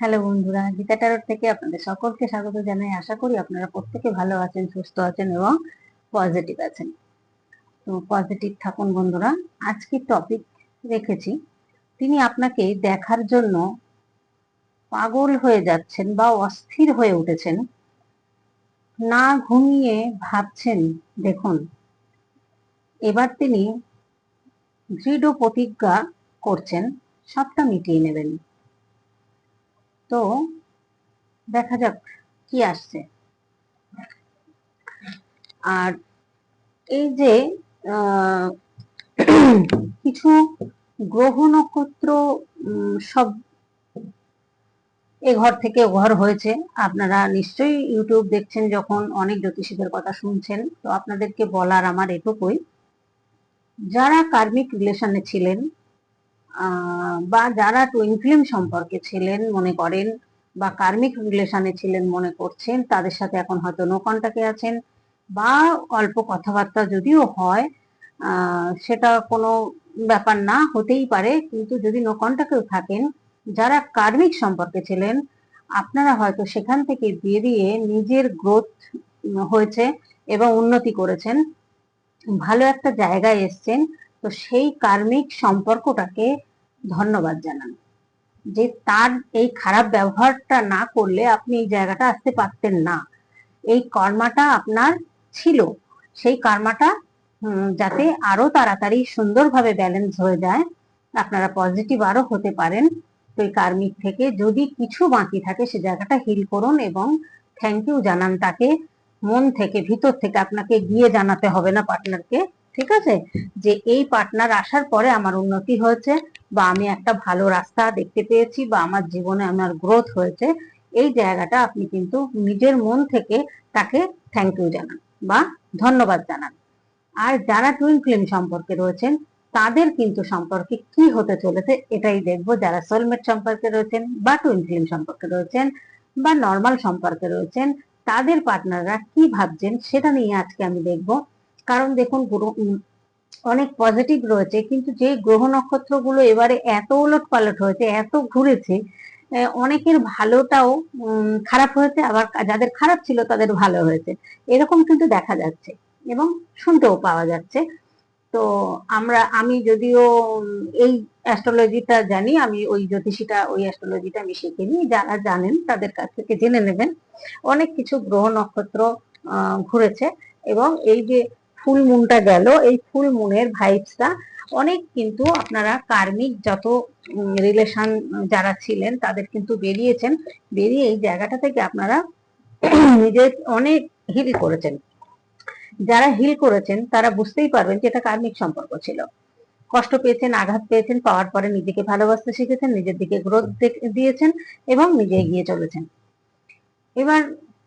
Hello বন্ধুরা, গীতা টারোর থেকে আপনাদের সকলকে স্বাগত জানাই। আশা করি আপনারা প্রত্যেকে ভালো আছেন, সুস্থ আছেন এবং পজিটিভ আছেন। তো পজিটিভ থাকুন বন্ধুরা, আজকে টপিক রেখেছি। তিনি আপনাকে দেখার জন্য পাগল হয়ে যাচ্ছেন বা অস্থির হয়ে উঠেছেন। না ঘুমিয়ে ভাবছেন, দেখুন। এবার তিনি দৃঢ় প্রতিজ্ঞা করছেন, সবটা মিটিয়ে নেবেন। তো দেখা যাক কি আসছে। আর এই যে কিছু গ্রহ নক্ষত্র সব এ ঘর থেকে ঘর হয়েছে। আপনারা নিশ্চয়ই ইউটিউব দেখছেন যখন, অনেক জ্যোতিষীদের কথা শুনছেন। তো আপনাদেরকে বলার আমার এটুকুই। যারা কার্মিক রিলেশনে ছিলেন বা যারা টুইন ফিল্ম সম্পর্কে ছিলেন, মনে করেন, বা কার্মিক রিলেশনে ছিলেন মনে করছেন, তাদের সাথে এখন হয়তো নো কন্টাক্টে আছেন, বা অল্প কথাবার্তা যদিও হয় সেটা কোনো ব্যাপার না হতেই পারে, কিন্তু যদি নো কন্টাক্টেও থাকেন, যারা কার্মিক সম্পর্কে ছিলেন, আপনারা হয়তো সেখান থেকে বেরিয়ে নিজের গ্রোথ হয়েছে এবং উন্নতি করেছেন, ভালো একটা জায়গায় এসছেন, তো সেই কার্মিক সম্পর্কটাকে ধন্যবাদ জানান। যে তার এই খারাপ ব্যবহারটা না করলে আপনি এই জায়গাটা আসতে পারতেন না। এই কর্মাটা আপনার ছিল। সেই কর্মাটা যাতে আরও তাড়াতাড়ি সুন্দরভাবে ব্যালেন্স হয়ে যায়, আপনারা পজিটিভ আরও হতে পারেন। তো এই কার্মিক থেকে যদি কিছু বাকি থাকে, সে জায়গাটা হিল করুন এবং থ্যাংক ইউ জানান তাকে। মন থেকে, ভিতর থেকে আপনাকে গিয়ে জানাতে হবে না পার্টনারকে ঠিক আছে? যে এই পার্টনার আসার পরে আমার উন্নতি হয়েছে বা আমি একটা ভালো রাস্তা দেখতে পেয়েছি বা আমার জীবনে আমার গ্রোথ হয়েছে, এই জায়গাটা আপনি কিন্তু নিজের মন থেকে তাকে থ্যাংক ইউ জানান বা ধন্যবাদ জানান। আর যারা টুইন ফিল্ম সম্পর্কে রয়েছেন, তাদের কিন্তু সম্পর্কে কি হতে চলেছে এটাই দেখব। যারা সোলমেট সম্পর্কে রয়েছেন বা টুইন ফিল্ম সম্পর্কে রয়েছেন বা নর্মাল সম্পর্কে রয়েছেন, তাদের পার্টনাররা কি ভাবছেন সেটা নিয়ে আজকে আমি দেখব। কারণ দেখুন অনেক পজিটিভ রয়েছে, কিন্তু যে গ্রহ নক্ষত্রগুলো এবারে এত ওলট পালট হয়েছে, এত ঘুরেছে অনেকের ভালোটাও খারাপ হয়েছে, আবার যাদের খারাপ ছিল তাদের ভালো হয়েছে। এরকম কিন্তু দেখা যাচ্ছে এবং শুনতেও পাওয়া যাচ্ছে। তো আমরা, আমি যদিও এই অ্যাস্ট্রোলজিটা জানি, আমি ওই জ্যোতিষীটা, ওই অ্যাস্ট্রোলজিটা আমি শিখিনি, যারা জানেন তাদের কাছ থেকে জেনে নেবেন। অনেক কিছু গ্রহ নক্ষত্র ঘুরেছে এবং এই যে ফুল মুনটা গেল। এই ফুল মুনের ভাইবসটা অনেক কিন্তু আপনারা কার্মিক যত রিলেশন যারা ছিলেন তাদের কিন্তু বেরিয়েছেন। বেরিয়ে এই জায়গাটা থেকে আপনারা নিজের অনেক হিল করেছেন। যারা হিল করেছেন তারা বুঝতেই পারবেন যে এটা কার্মিক সম্পর্ক ছিল। কষ্ট পেয়েছেন, আঘাত পেয়েছেন, পাওয়ার পরে নিজেকে ভালোবাসতে শিখেছেন, নিজের দিকে গ্রোথ দিয়েছেন এবং নিজে এগিয়ে চলেছেন। এবার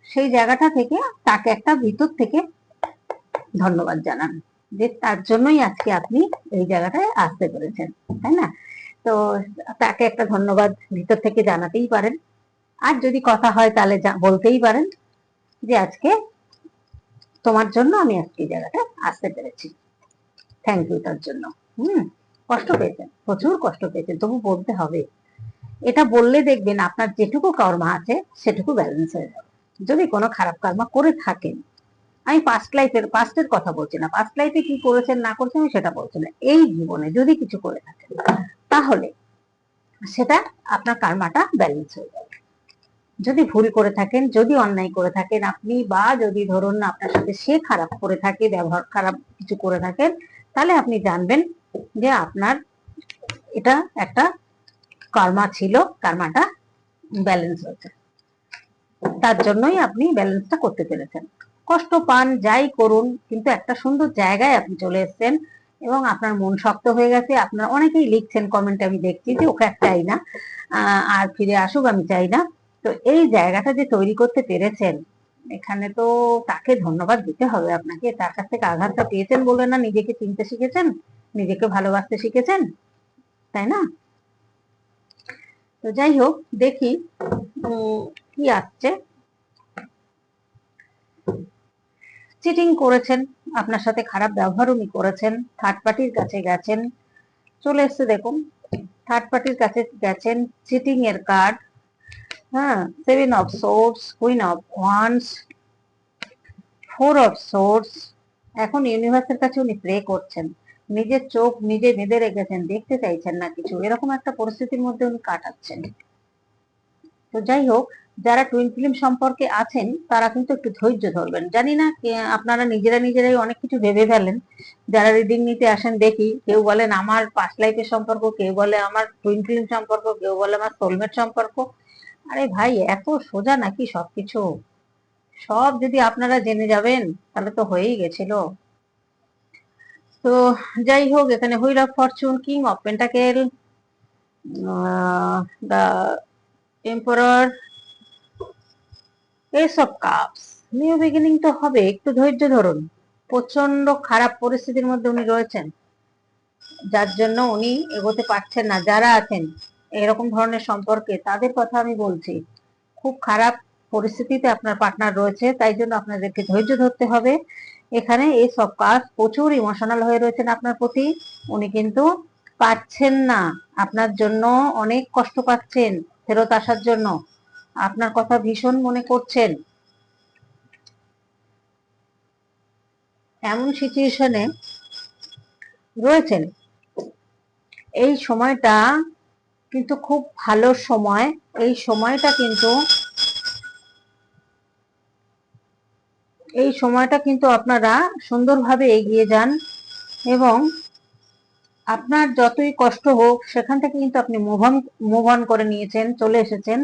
সেই জায়গাটা থেকে তাকে একটা ভিতর থেকে ধন্যবাদ জানান যে তার জন্যই আজকে আপনি এই জায়গাটায় আসতে পেরেছেন, তাই না? তো তাকে একটা ধন্যবাদ ভিতর থেকে জানাতেই পারেন। আর যদি কথা হয় তাহলে বলতেই পারেন যে আজকে তোমার জন্য আমি আজকে এই জায়গাটা আসতে পেরেছি। থ্যাংক ইউ তার জন্য। হুম, কষ্ট পেয়েছেন, প্রচুর কষ্ট পেয়েছেন, তবু বলতে হবে। এটা বললে দেখবেন আপনার যেটুকু কর্মা আছে সেটুকু ব্যালেন্স হয়ে যাবে। যদি কোনো খারাপ কর্মা করে থাকেন আমি পাস্ট লাইফের পাস্টের কথা বলছি না। পাস্ট লাইফে কি করেছেন, না করেছেন, আমি সেটা বলছি না। এই জীবনে যদি কিছু করে থাকেন, তাহলে সেটা আপনার কার্মাটা ব্যালেন্স হয়ে যাবে। যদি ভুল করে থাকেন, যদি অন্যায় করে থাকেন আপনি বা যদি ধরুন আপনার সাথে সে খারাপ করে থাকে, ব্যবহার খারাপ কিছু করে থাকেন, তাহলে আপনি জানবেন যে আপনার এটা একটা কর্মা ছিল কর্মাটা ব্যালেন্স হয়েছে। তার জন্যই আপনি ব্যালেন্সটা করতে পেরেছেন। কষ্ট পান, যাই করুন, কিন্তু একটা সুন্দর জায়গায় আপনি চলে এসেছেন এবং আপনার মন শক্ত হয়ে গেছে। আপনার অনেকেই লিখছেন কমেন্টে আমি দেখছি যে ওকে চাই না। আর ফিরে আসুক, আমি চাই না। তো এই জায়গাটা যে তৈরি করতে পেরেছেন, এখানে তো তাকে ধন্যবাদ দিতে হবে আপনাকে। তার কাছ থেকে আঘাতটা পেয়েছেন বলে না নিজেকে চিনতে শিখেছেন? নিজেকে ভালোবাসতে শিখেছেন? তাই না? তো যাই হোক, দেখি কি আসছে। চিটিং করেছেন, আপনার সাথে খারাপ ব্যবহার উনি করেছেন থার্ড পার্টির কাছে গেছেন, চলে এসছে দেখুন থার্ড পার্টির কাছে গেছেন চিটিং এর কার্ড হ্যাঁ seven of swords queen of wands four of swords এখন ইউনিভার্সের কাছে উনি প্রে করছেন, নিজের চোখ নিজে বেঁধে রেখেছেন, দেখতে চাইছেন না কিছু, এরকম একটা পরিস্থিতির মধ্যে উনি কাটাচ্ছেন। তো যাই হোক যারা টুইন ফিল্ম সম্পর্কে আছেন, তারা কিন্তু একটু ধৈর্য ধরবেন। জানি না আপনারা নিজেরা নিজেরাই অনেক কিছু ভেবে ফেলেন। যারা রিডিং নিতে আসেন, দেখি। কেউ বলেন, আমার পাস্ট লাইফের সম্পর্ক কেউ বলে, আমার টুইন ফিল্ম সম্পর্ক কেউ বলে, আমার সোলমেট সম্পর্ক আরে ভাই, এত সোজা নাকি সবকিছু? সব যদি আপনারা জেনে যাবেন, তাহলে তো হয়েই গেছিল। তো যাই হোক, এখানে wheel of fortune king of pentacle the emperor ace of cups new beginning তো হবে, একটু ধৈর্য ধরুন। প্রচণ্ড খারাপ পরিস্থিতির মধ্যে উনি রয়েছেন। যার জন্য উনি এগোতে পারছেন না। যারা আছেন, এরকম ধরনের সম্পর্কে তাদের কথা আমি বলছি। খুব খারাপ পরিস্থিতিতে আপনার পার্টনার রয়েছে, তাই জন্য আপনাদেরকে ধৈর্য ধরতে হবে। এখানে এই সব কাজ প্রচুর ইমোশনাল হয়ে রয়েছেন আপনার প্রতি। উনি কিন্তু পাচ্ছেন না। আপনার জন্য অনেক কষ্ট পাচ্ছেন ফেরত আসার জন্য। আপনার কথা ভীষণ মনে করছেন। এমন সিচুয়েশনে রয়েছেন। এই সময়টা কিন্তু খুব ভালো সময়। এই সময়টা কিন্তু এই সময়টা কিন্তু আপনারা সুন্দরভাবে এগিয়ে যান এবং আপনার যতই কষ্ট হোক, সেখান থেকে কিন্তু আপনি মুভ অন মুভ অন করে নিয়েছেন, চলে এসেছেন।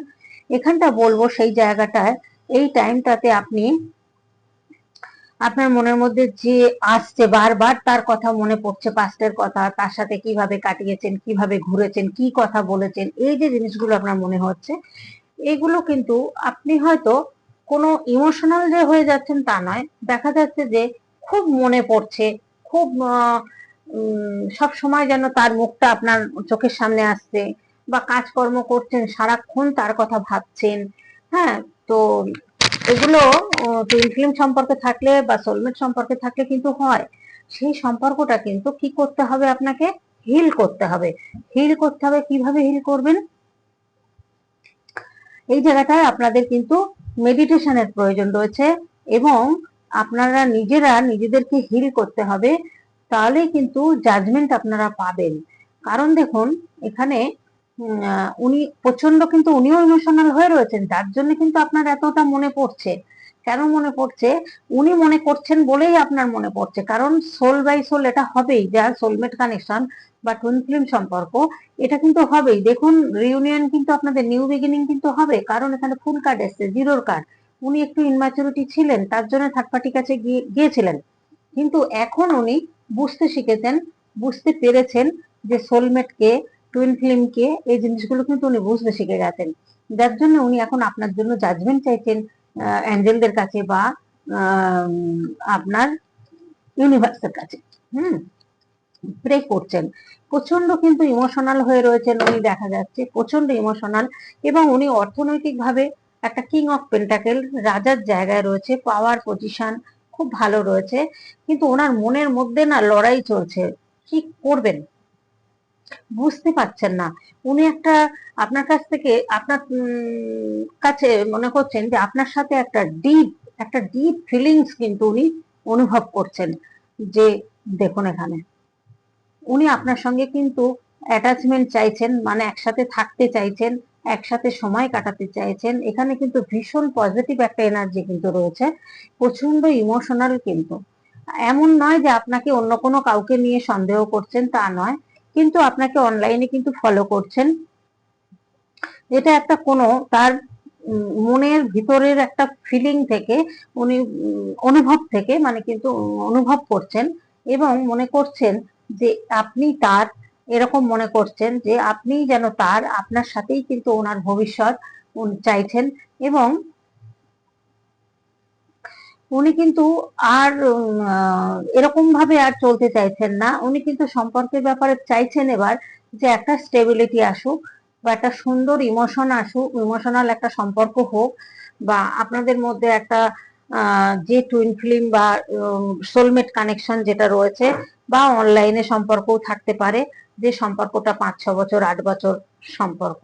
এখানটা বলব সেই জায়গাটায়, এই টাইমটাতে আপনি আপনার মনের মধ্যে যে আসছে বারবার তার কথা মনে পড়ছে পাস্টের কথা, তার সাথে কীভাবে কাটিয়েছেন, কীভাবে ঘুরেছেন, কি কথা বলেছেন, এই যে জিনিসগুলো আপনার মনে হচ্ছে, এগুলো কিন্তু আপনি হয়তো কোনো ইমোশনাল যে হয়ে যাচ্ছেন তা নয়, দেখা যাচ্ছে যে খুব মনে পড়ছে, খুব সব সময় যেন তার মুখটা আপনার চোখের সামনে আসছে বা কাজকর্ম করছেন, সারাক্ষণ তার কথা ভাবছেন। হ্যাঁ তো এগুলো টুইন ফিল্ম সম্পর্কে থাকলে বা সোলমেট সম্পর্কে থাকলে কিন্তু হয়। সেই সম্পর্কটা কিন্তু কি করতে হবে আপনাকে? হিল করতে হবে। হিল করতে হবে, কীভাবে হিল করবেন? এই জায়গাটায় আপনাদের কিন্তু মেডিটেশনের প্রয়োজন রয়েছে এবং আপনারা নিজেরা নিজেদেরকে হিল করতে হবে তাহলে কিন্তু জাজমেন্ট আপনারা পাবেন। কারণ দেখুন, এখানে উনি প্রচণ্ড কিন্তু উনিও ইমোশনাল হয়ে রয়েছেন, তার জন্য কিন্তু আপনার এতটা মনে পড়ছে। কেন মনে পড়ছে? উনি মনে করছেন বলেই আপনার মনে পড়ছে, কারণ সোল বাই সোল এটা হবেই যার সোলমেট কানেকশন বা টুইন ফিল্ম সম্পর্ক, এটা কিন্তু হবেই। দেখুন রিউনিয়ন কিন্তু আপনাদের নিউ বিগিনিং কিন্তু হবে, কারণ এখানে ফুল কার্ড এসছে জিরোর কার্ড উনি একটু ইনম্যাচুরিটি ছিলেন, তার জন্য থার্ড পার্টির কাছে গিয়েছিলেন। কিন্তু এখন উনি বুঝতে শিখেছেন, বুঝতে পেরেছেন যে সোলমেটকে টুইন ফিল্মকে এই জিনিসগুলো কিন্তু উনি বুঝতে শিখে গেছেন। যার জন্য উনি এখন আপনার জন্য জাজমেন্ট চাইছেন অ্যাঞ্জেলদের কাছে বা আপনার ইউনিভার্সের কাছে। হুম? প্রে করছেন। প্রচণ্ড কিন্তু ইমোশনাল হয়ে রয়েছেন উনি, দেখা যাচ্ছে। প্রচণ্ড ইমোশনাল এবং উনি অর্থনৈতিকভাবে একটা কিং অফ পেন্টাকেল রাজার জায়গায় রয়েছে পাওয়ার পজিশন খুব ভালো রয়েছে। কিন্তু ওনার মনের মধ্যে না লড়াই চলছে। কি করবেন? বুঝতে পারছেন না। উনি একটা আপনার কাছ থেকে আপনার কাছে মনে করছেন যে আপনার সাথে একটা ডিপ একটা ডিপ ফিলিংস কিন্তু উনি অনুভব করছেন যে দেখুন এখানে। উনি আপনার সঙ্গে কিন্তু অ্যাটাচমেন্ট চাইছেন মানে একসাথে থাকতে চাইছেন, একসাথে সময় কাটাতে চাইছেন। এখানে কিন্তু ভীষণ পজিটিভ একটা এনার্জি কিন্তু রয়েছে, প্রচণ্ড ইমোশনাল কিন্তু। এমন নয় যে আপনাকে অন্য কোনো কাউকে নিয়ে সন্দেহ করছেন তা নয়। কিন্তু আপনাকে অনলাইনে কিন্তু ফলো করছেন। এটা একটা কোনো, তার মনের ভিতরের একটা ফিলিং থেকে, উনি অনুভব থেকে মানে কিন্তু অনুভব করছেন এবং মনে করছেন যে আপনি তার, এরকম মনে করছেন যে আপনি যেন তার, আপনার সাথেই কিন্তু ওনার ভবিষ্যৎ চাইছেন এবং উনি কিন্তু আর এরকম ভাবে আর চলতে চাইছেন না। উনি কিন্তু সম্পর্কের ব্যাপারে চাইছেন এবার যে একটা স্টেবিলিটি আসুক বা একটা সুন্দর ইমোশন আসুক ইমোশনাল একটা সম্পর্ক হোক বা আপনাদের মধ্যে একটা যে টুইন ফিল্ম বা সোলমেট কানেকশন যেটা রয়েছে বা অনলাইনে সম্পর্কও থাকতে পারে, যে সম্পর্কটা পাঁচ, ছ বছর, আট বছর সম্পর্ক,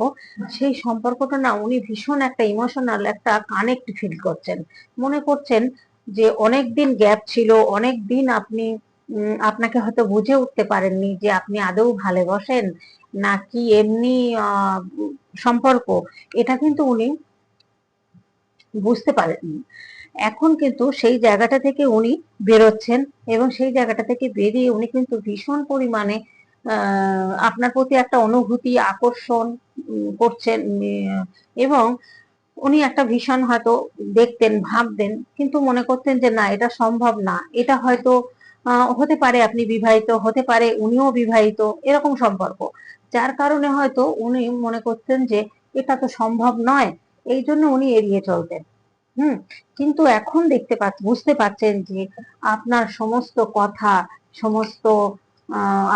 সেই সম্পর্কটা না উনি ভীষণ একটা ইমোশনাল একটা কানেক্ট ফিল করছেন। মনে করছেন যে অনেক দিন গ্যাপ ছিল, অনেক দিন আপনি আপনাকে হয়তো বুঝে উঠতে পারেননি যে আপনি আদৌ ভালোবাসেন নাকি এমনি সম্পর্ক। এটা কিন্তু উনি বুঝতে পারেননি। এখন কিন্তু সেই জায়গাটা থেকে উনি বেরোচ্ছেন এবং সেই জায়গাটা থেকে বেরিয়ে উনি কিন্তু ভীষণ পরিমাণে আপনার প্রতি একটা অনুভূতি, আকর্ষণ করছেন এবং উনি একটা ভীষণ হয়তো দেখতেন, ভাবতেন, কিন্তু মনে করতেন যে না, এটা সম্ভব না। এটা হয়তো হতে পারে আপনি বিবাহিত, হতে পারে উনিও বিবাহিত, এরকম সম্পর্ক। যার কারণে হয়তো উনি মনে করতেন যে এটা তো সম্ভব নয়, এই জন্য উনি এড়িয়ে চলতেন। হুম, কিন্তু এখন দেখতে পাচ্ছ, বুঝতে পারছেন যে আপনার সমস্ত কথা, সমস্ত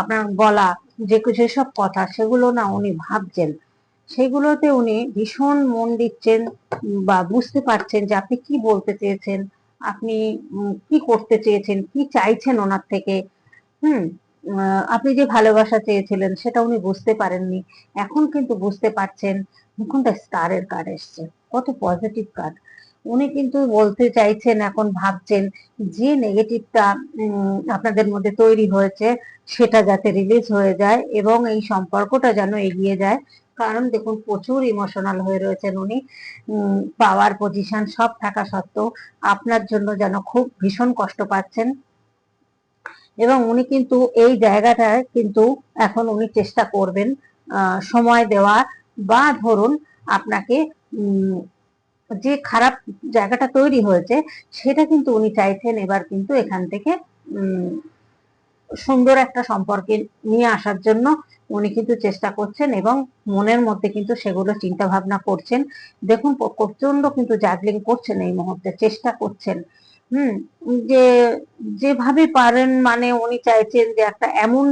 আপনার বলা যে যেসব কথা, সেগুলো না উনি ভাবছেন। সেগুলোতে উনি ভীষণ মন দিচ্ছেন বা বুঝতে পারছেন যে আপনি কি বলতে চেয়েছেন, আপনি কি করতে চেয়েছেন, কি চাইছেন ওনার থেকে। হুম আপনি যে ভালোবাসা চেয়েছিলেন সেটা উনি বুঝতে পারেননি। এখন কিন্তু বুঝতে পারছেন কোনটা স্টারের কার্ড এসছে। কত পজিটিভ কার্ড উনি কিন্তু বলতে চাইছেন, এখন ভাবছেন যে নেগেটিভটা আপনাদের মধ্যে তৈরি হয়েছে সেটা যাতে রিলিজ হয়ে যায় এবং এই সম্পর্কটা যেন এগিয়ে যায়। কারণ দেখুন, প্রচুর ইমোশনাল হয়ে রয়েছেন উনি। পাওয়ার পজিশন সব থাকা সত্ত্বেও আপনার জন্য যেন খুব ভীষণ কষ্ট পাচ্ছেন। এবং উনি কিন্তু এই জায়গাটায় কিন্তু এখন উনি চেষ্টা করবেন সময় দেওয়া বা ধরুন আপনাকে যে খারাপ জায়গাটা তৈরি হয়েছে সেটা কিন্তু উনি চাইছেন এবার কিন্তু এখান থেকে সুন্দর একটা সম্পর্কে নিয়ে আসার জন্য। উনি কিন্তু চেষ্টা করছেন এবং মনের মধ্যে কিন্তু সেগুলো চিন্তা ভাবনা করছেন। দেখুন প্রচণ্ড কিন্তু জাগলিং করছেন এই মুহূর্তে, চেষ্টা করছেন। হুম, যে, যেভাবে পারেন মানে উনি চাইছেন যে একটা এমন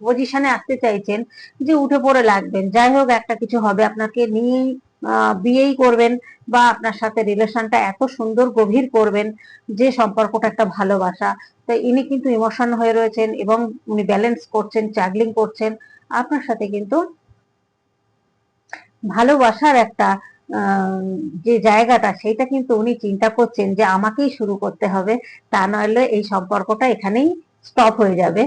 পজিশনে আসতে চাইছেন যে উঠে পড়ে লাগবেন। যাই হোক, একটা কিছু হবে আপনাকে নিয়েই বিয়েই করবেন বা আপনার সাথে রিলেশনটা এত সুন্দর, গভীর করবেন যে সম্পর্কটা একটা ভালোবাসা। তো ইনি কিন্তু ইমোশন হয়ে রয়েছেন এবং উনি ব্যালেন্স করছেন চাগলিং করছেন। আপনার সাথে কিন্তু ভালোবাসার একটা যে জায়গাটা সেটা কিন্তু উনি চিন্তা করছেন যে আমাকেই শুরু করতে হবে। তা নইলে এই সম্পর্কটা এখানেই স্টপ হয়ে যাবে।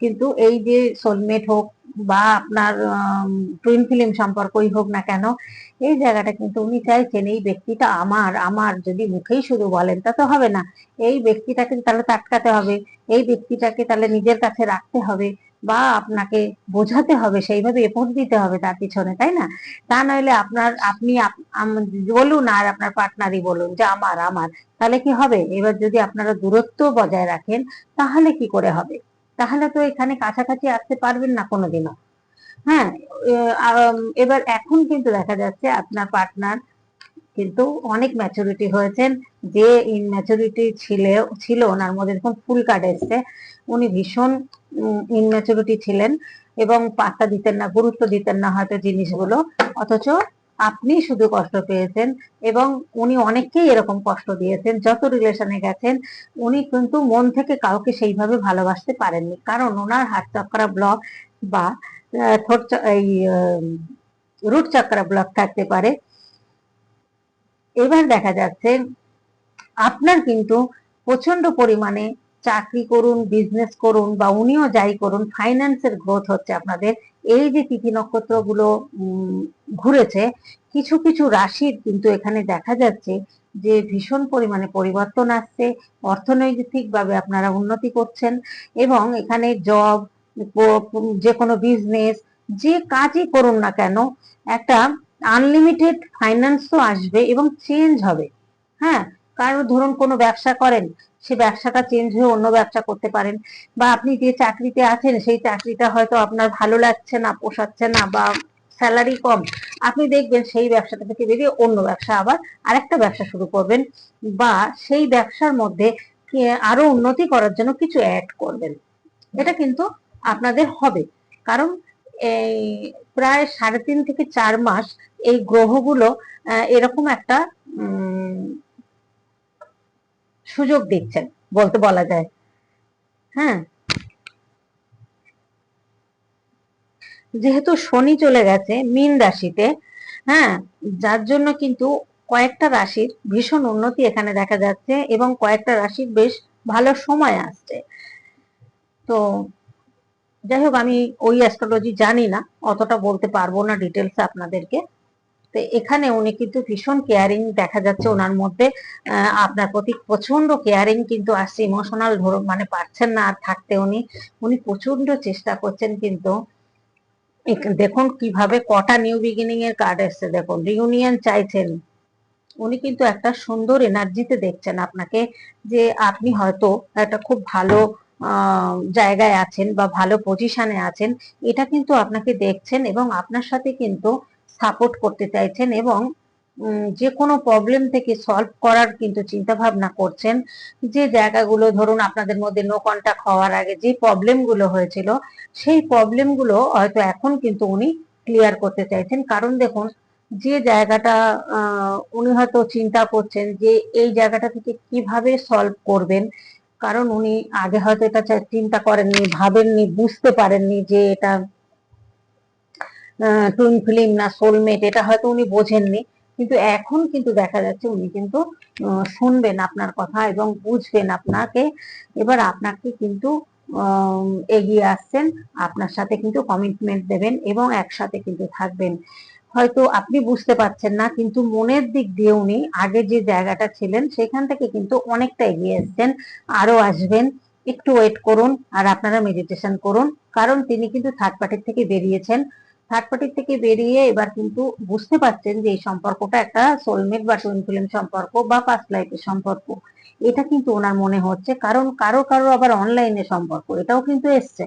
কিন্তু এই যে সোলমেট হোক বা আপনার টুইন ফিল্ম সম্পর্কই হোক না কেন এই জায়গাটা কিন্তু উনি চাইছেন, এই ব্যক্তিটা আমার আমার যদি মুখেই শুধু বলেন, তা তো হবে না। এই ব্যক্তিটাকে তাহলে আটকাতে হবে, এই ব্যক্তিটাকে তাহলে নিজের কাছে রাখতে হবে বা আপনাকে বোঝাতে হবে, সেইভাবে এফোর্ট দিতে হবে তার পিছনে, তাই না? তা নইলে আপনার, আপনি বলুন আর আপনার পার্টনারই বলুন যে আমার আমার, তাহলে কি হবে? এবার যদি আপনারা দূরত্ব বজায় রাখেন, তাহলে কি করে হবে? তাহলে তো এখানে কাছাকাছি আসতে পারবেন না কোনোদিনও। হ্যাঁ এবার এখন কিন্তু দেখা যাচ্ছে আপনার পার্টনার কিন্তু অনেক ম্যাচুরিটি হয়েছেন। যে ইনম্যাচুরিটি ছিল ছিল ওনার মধ্যে যখন ফুল কার্ড এসছে। উনি ভীষণ ইনম্যাচুরিটি ছিলেন এবং পাত্তা দিতেন না, গুরুত্ব দিতেন না হয়তো জিনিসগুলো। অথচ আপনি শুধু কষ্ট পেয়েছেন এবং উনি অনেককেই এরকম কষ্ট দিয়েছেন। যত রিলেশনে গেছেন, উনি কিন্তু মন থেকে কাউকে সেইভাবে ভালোবাসতে পারেননি। কারণ ওনার হাত চক্রা ব্লক বা চ- এই রুট চক্রা ব্লক থাকতে পারে। এবার দেখা যাচ্ছে, আপনার কিন্তু প্রচণ্ড পরিমাণে চাকরি করুন বিজনেস করুন বা উনিও যাই করুন ফাইন্যান্সের গ্রোথ হচ্ছে আপনাদের। এই যে তিথি নক্ষত্রগুলো ঘুরেছে, কিছু কিছু রাশির কিন্তু এখানে দেখা যাচ্ছে যে ভীষণ পরিমাণে পরিবর্তন আসছে। অর্থনৈতিকভাবে আপনারা উন্নতি করছেন এবং এখানে জব যে কোনো বিজনেস যে কাজই করুন না কেন, একটা আনলিমিটেড ফাইন্যান্স তো আসবে এবং চেঞ্জ হবে। হ্যাঁ? কারণ ধরুন কোনো ব্যবসা করেন, সে ব্যবসাটা চেঞ্জ হয়ে অন্য ব্যবসা করতে পারেন বা আপনি যে চাকরিতে আছেন, সেই চাকরিটা হয়তো আপনার ভালো লাগছে না, পোষাচ্ছে না বা স্যালারি কম, আপনি দেখবেন সেই ব্যবসাটা থেকে বেরিয়ে অন্য ব্যবসা আবার আরেকটা ব্যবসা শুরু করবেন বা সেই ব্যবসার মধ্যে আরও উন্নতি করার জন্য কিছু অ্যাড করবেন। এটা কিন্তু আপনাদের হবে। কারণ এই প্রায় সাড়ে তিন থেকে চার মাস এই গ্রহগুলো এরকম একটা সুযোগ দিচ্ছেন বলতে বলা যায়। হ্যাঁ? যেহেতু শনি চলে গেছে মীন রাশিতে হ্যাঁ যার জন্য কিন্তু কয়েকটা রাশির ভীষণ উন্নতি এখানে দেখা যাচ্ছে এবং কয়েকটা রাশির বেশ ভালো সময় আসছে। তো যাই হোক আমি ওই অ্যাস্ট্রোলজি জানি না, অতটা বলতে পারব না ডিটেলস আপনাদেরকে। তো এখানে উনি কিন্তু ভীষণ কেয়ারিং দেখা যাচ্ছে ওনার মধ্যে। আপনার প্রতি প্রচণ্ড কেয়ারিং কিন্তু আসছে ইমোশনাল ধরো মানে পারছেন না আর থাকতে উনি। উনি প্রচণ্ড চেষ্টা করছেন কিন্তু। দেখুন কীভাবে কটা নিউ বিগিনিং এর কার্ড এসছে, দেখুন রিউনিয়ন চাইছেন। উনি কিন্তু একটা সুন্দর এনার্জিতে দেখছেন আপনাকে যে আপনি হয়তো একটা খুব ভালো জায়গায় আছেন বা ভালো পজিশনে আছেন, এটা কিন্তু আপনাকে দেখছেন এবং আপনার সাথে কিন্তু সাপোর্ট করতে চাইছেন এবং যে কোনো প্রবলেম থেকে সলভ করার কিন্তু চিন্তা ভাবনা করছেন। যে জায়গাগুলো ধরুন আপনাদের মধ্যে নো কন্ট্যাক্ট হওয়ার আগে যে প্রবলেমগুলো হয়েছিল, সেই প্রবলেমগুলো হয়তো এখন কিন্তু উনি ক্লিয়ার করতে চাইছেন। কারণ দেখুন, যে জায়গাটা উনি হয়তো চিন্তা করছেন যে এই জায়গাটা থেকে কীভাবে সলভ করবেন কারণ উনি আগে হয়তো এটা চিন্তা করেননি, ভাবেননি, বুঝতে পারেননি যে এটা টুইন ফিল্ম না সোলমেট এটা হয়তো উনি বোঝেননি। কিন্তু এখন কিন্তু দেখা যাচ্ছে উনি কিন্তু শুনবেন আপনার কথা এবং বুঝবেন আপনাকে। এবার আপনাকে কিন্তু এগিয়ে আসছেন। আপনার সাথে কিন্তু কমিটমেন্ট দেবেন এবং একসাথে কিন্তু থাকবেন। হয়তো আপনি বুঝতে পারছেন না, কিন্তু মনের দিক দিয়ে উনি আগে যে জায়গাটা ছিলেন সেখান থেকে কিন্তু অনেকটা এগিয়ে এসছেন। আরও আসবেন। একটু ওয়েট করুন আর আপনারা মেডিটেশন করুন। কারণ তিনি কিন্তু থার্ড পার্টির থেকে বেরিয়েছেন। থার্ড পার্টির থেকে বেরিয়ে এবার কিন্তু বুঝতে পারছেন যে এই সম্পর্কটা একটা সোলমেট বা টুইন ফিল্ম সম্পর্ক বা পাস্ট লাইফের সম্পর্ক। এটা কিন্তু ওনার মনে হচ্ছে। কারণ কারও কারও আবার অনলাইনে সম্পর্ক। এটাও কিন্তু এসছে।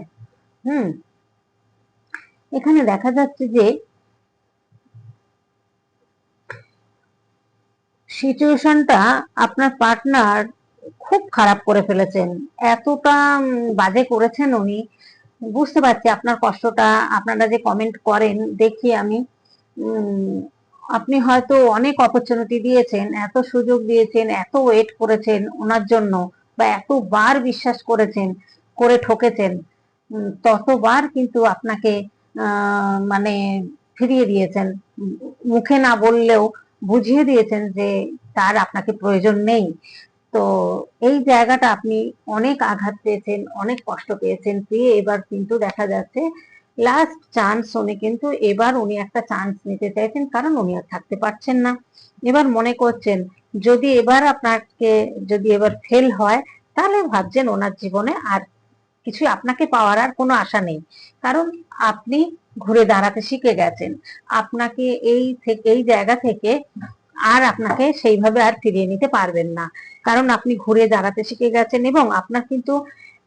হুম। এখানে দেখা যাচ্ছে যে সিচুয়েশনটা আপনার পার্টনার খুব খারাপ করে ফেলেছেন। এতটা বাজে করেছেন উনি। বুঝতে পারছি আপনার কষ্টটা। আপনারা যে কমেন্ট করেন, দেখি আমি। আপনি হয়তো অনেক অপরচুনিটি দিয়েছেন, এত সুযোগ দিয়েছেন, এত ওয়েট করেছেন ওনার জন্য বা এতবার বিশ্বাস করেছেন, করে ঠকেছেন। ততবার কিন্তু আপনাকে মানে ফিরিয়ে দিয়েছেন। মুখে না বললেও বুঝিয়ে দিয়েছেন যে তার আপনাকে প্রয়োজন নেই। তো এই জায়গাটা আপনি অনেক আঘাত পেয়েছেন, অনেক কষ্ট পেয়েছেন পেয়ে এবার কিন্তু দেখা যাচ্ছে লাস্ট চান্স উনি কিন্তু এবার উনি একটা চান্স নিতে চাইছেন, কারণ উনি আর থাকতে পারছেন না। এবার মনে করছেন, যদি এবার আপনাকে, যদি এবার ফেল হয়, তাহলে ভাবছেন ওনার জীবনে আর কিছু আপনাকে পাওয়ার আর কোনো আশা নেই। কারণ আপনি ঘুরে দাঁড়াতে শিখে গেছেন। আপনাকে এই থেকে, এই জায়গা থেকে আর আপনাকে সেইভাবে আর ফিরিয়ে নিতে পারবেন না। কারণ আপনি ঘুরে দাঁড়াতে শিখে গেছেন এবং আপনার কিন্তু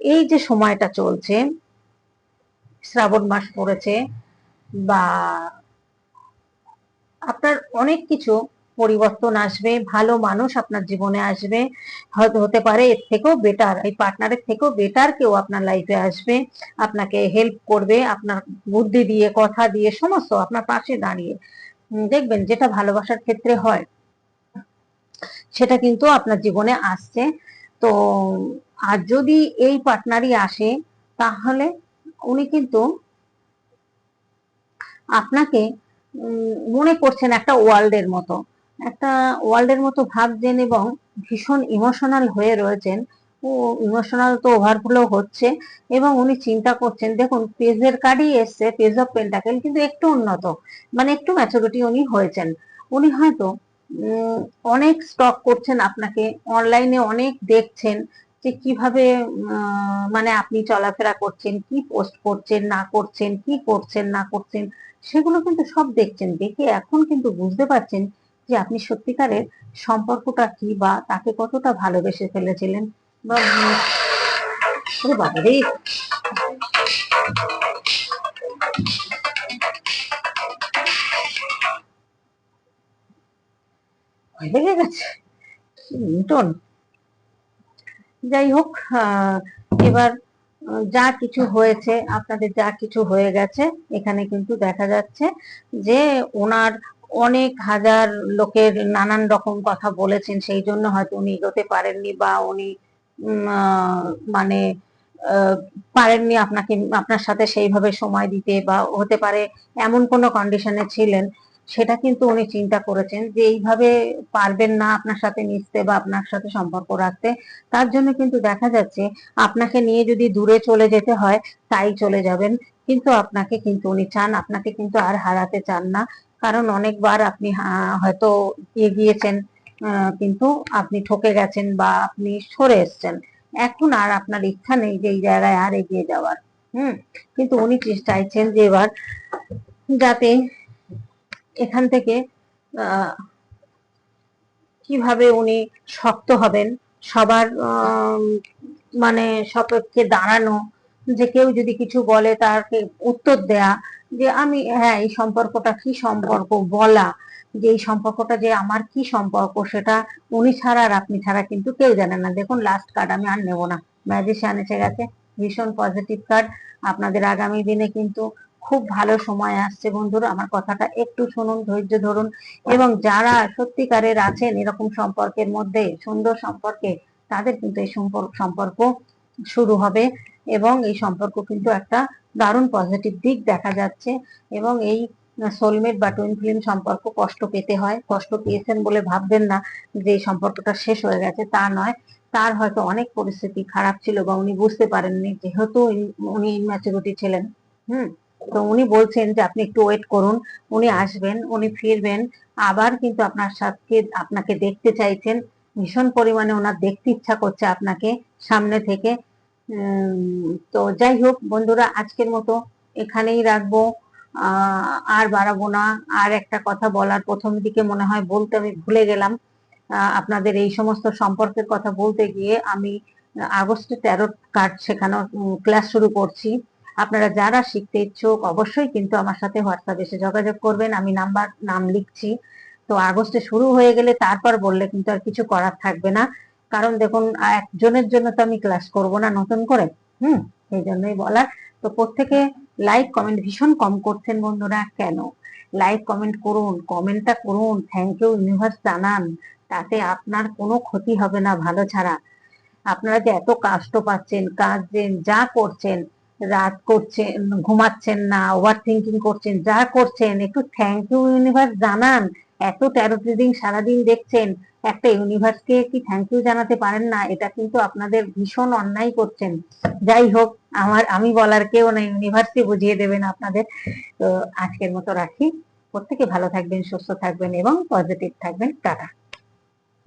এই যে সময়টা চলছে, শ্রাবণ মাস পড়েছে বা আপনার অনেক কিছু পরিবর্তন আসবে, ভালো মানুষ আপনার জীবনে আসবে। হতে পারে এর থেকেও বেটার এই পার্টনারের থেকেও বেটার কেউ আপনার লাইফে আসবে। আপনাকে হেল্প করবে, আপনার বুদ্ধি দিয়ে, কথা দিয়ে, সমস্ত আপনার পাশে দাঁড়িয়ে। দেখবেন যেটা ভালোবাসার ক্ষেত্রে হয়, সেটা কিন্তু আপনার জীবনে আসছে। তো, আর যদি এই পার্টনারই আসে, তাহলে উনি কিন্তু আপনাকে মনে করছেন একটা ওয়ার্ল্ডের মতো। একটা ওয়ার্ল্ডের মতো ভাবছেন এবং ভীষণ ইমোশনাল হয়ে রয়েছেন। ও ইমোশনাল তো ওভারফ্লো হচ্ছে এবং উনি চিন্তা করছেন, দেখুন, পেজের কার্ডই এসছে, পেজ অফ পেন্টাকেল, কিন্তু একটু উন্নত মানে একটু ম্যাচুরিটি উনি হয়েছেন। উনি হয়তো অনেক স্টক করছেন আপনাকে অনলাইনে অনেক দেখছেন যে কীভাবে মানে আপনি চলাফেরা করছেন, কি পোস্ট করছেন, না করছেন, কি করছেন, না করছেন, সেগুলো কিন্তু সব দেখছেন। দেখে এখন কিন্তু বুঝতে পারছেন যে আপনি সত্যিকারের সম্পর্কটা কি বা তাকে কতটা ভালোবেসে ফেলেছিলেন? বা রে! লেগে গেছে? যাই হোক এবার যা কিছু হয়েছে, আপনাদের যা কিছু হয়ে গেছে, এখানে কিন্তু দেখা যাচ্ছে যে ওনার অনেক হাজার লোকের নানান রকম কথা বলেছেন, সেই জন্য হয়তো উনি এগোতে পারেননি বা উনি মানে পারেননি আপনাকে, আপনার সাথে সেইভাবে সময় দিতে বা হতে পারে এমন কোনো কন্ডিশনে ছিলেন, সেটা কিন্তু উনি চিন্তা করেছেন যে এইভাবে পারবেন না আপনার সাথে মিশতে বা আপনার সাথে সম্পর্ক রাখতে। তার জন্য কিন্তু দেখা যাচ্ছে আপনাকে নিয়ে যদি দূরে চলে যেতে হয়, তাই চলে যাবেন। কিন্তু আপনাকে কিন্তু উনি চান, আপনাকে কিন্তু আর হারাতে চান না। কারণ অনেকবার আপনি হয়তো এগিয়েছেন কিন্তু আপনি ঠকে গেছেন বা আপনি সরে এসেছেন। এখন আর আপনার ইচ্ছা নেই যে এই জায়গায় আর এগিয়ে যাওয়ার, হুম? কিন্তু উনি চেষ্টা চাইছেন যে এবার যাতে এখান থেকে কীভাবে উনি শক্ত হবেন, সবার মানে সপক্ষে দাঁড়ানো, যে কেউ যদি কিছু বলে তাকে উত্তর দেয়া যে আমি হ্যাঁ এই সম্পর্কটা কি সম্পর্ক বলা, যে এই সম্পর্কটা যে আমার কি সম্পর্ক সেটা উনি ছাড়া আর আপনি ছাড়া কিন্তু কেউ জানে না। দেখুন লাস্ট কার্ড আমি আর নেব না। ম্যাজিশিয়ান এসে গেছে, ভীষণ পজিটিভ কার্ড আপনাদের আগামী দিনে কিন্তু খুব ভালো সময় আসছে বন্ধুরা। আমার কথাটা একটু শুনুন, ধৈর্য ধরুন। এবং যারা সত্যিকারের আছেন এরকম সম্পর্কের মধ্যে, সুন্দর সম্পর্কে, তাদের কিন্তু এই সম্পর্ক সম্পর্ক শুরু হবে। এবং এই সম্পর্ক কিন্তু একটা দারুণ পজিটিভ দিক দেখা যাচ্ছে এবং এই সোলমেট বা টুইন ফিল্ম সম্পর্ক কষ্ট পেতে হয়। কষ্ট পেয়েছেন বলে ভাববেন না যে এই সম্পর্কটা শেষ হয়ে গেছে, তা নয়। তার হয়তো অনেক পরিস্থিতি খারাপ ছিল বা উনি বুঝতে পারেননি যেহেতু উনি ইম্যাচুরিটি ছিলেন। হুম? তো উনি বলছেন যে আপনি একটু ওয়েট করুন, উনি আসবেন, উনি ফিরবেন। আবার কিন্তু আপনার সাথে আপনাকে দেখতে চাইছেন। ভীষণ পরিমাণে ওনার দেখতে ইচ্ছা করছে আপনাকে সামনে থেকে। তো যাই হোক, বন্ধুরা, আজকের মতো এখানেই রাখব। আর বাড়াবো না। আর একটা কথা বলার, প্রথম দিকে মনে হয় বলতে আমি ভুলে গেলাম। আপনাদের এই সমস্ত সম্পর্কের কথা বলতে গিয়ে আমি আগস্টে তেরো কার্ড শেখানো ক্লাস শুরু করছি। আপনারা যারা শিখতে ইচ্ছুক, অবশ্যই কিন্তু আমার সাথে হোয়াটসঅ্যাপ এসে যোগাযোগ করবেন। আমি নাম্বার, নাম লিখছি। তো আগস্টে শুরু হয়ে গেলে তারপর বললে কিন্তু আর কিছু করার থাকবে না। কারণ দেখুন একজনের জন্য তো আমি ক্লাস করব না নতুন করে। হুম, এই জন্যই বলার। তো প্রত্যেকে লাইক কমেন্ট ভীষণ কম করছেন বন্ধুরা, কেন? লাইক কমেন্ট করুন কমেন্টটা করুন থ্যাংক ইউ ইউনিভার্স জানান, তাতে আপনার কোনো ক্ষতি হবে না ভালো ছাড়া। আপনারা যে এত কষ্ট পাচ্ছেন কাজ যে যা করছেন, রাত করছেন, ঘুমাচ্ছেন না ওভার থিঙ্কিং করছেন, যা করছেন, একটু থ্যাংক ইউ ইউনিভার্স জানান। এত তেরো দিন সারাদিন দেখছেন একটা ইউনিভার্সকে কি থ্যাংক ইউ জানাতে পারেন না, এটা কিন্তু আপনাদের ভীষণ অন্যায় করছেন। যাই হোক, আমার, আমি বলার কেউ না ইউনিভার্সই বুঝিয়ে দেবেন আপনাদের। তো আজকের মতো রাখি। প্রত্যেকে ভালো থাকবেন, সুস্থ থাকবেন এবং পজিটিভ থাকবেন। টাটা।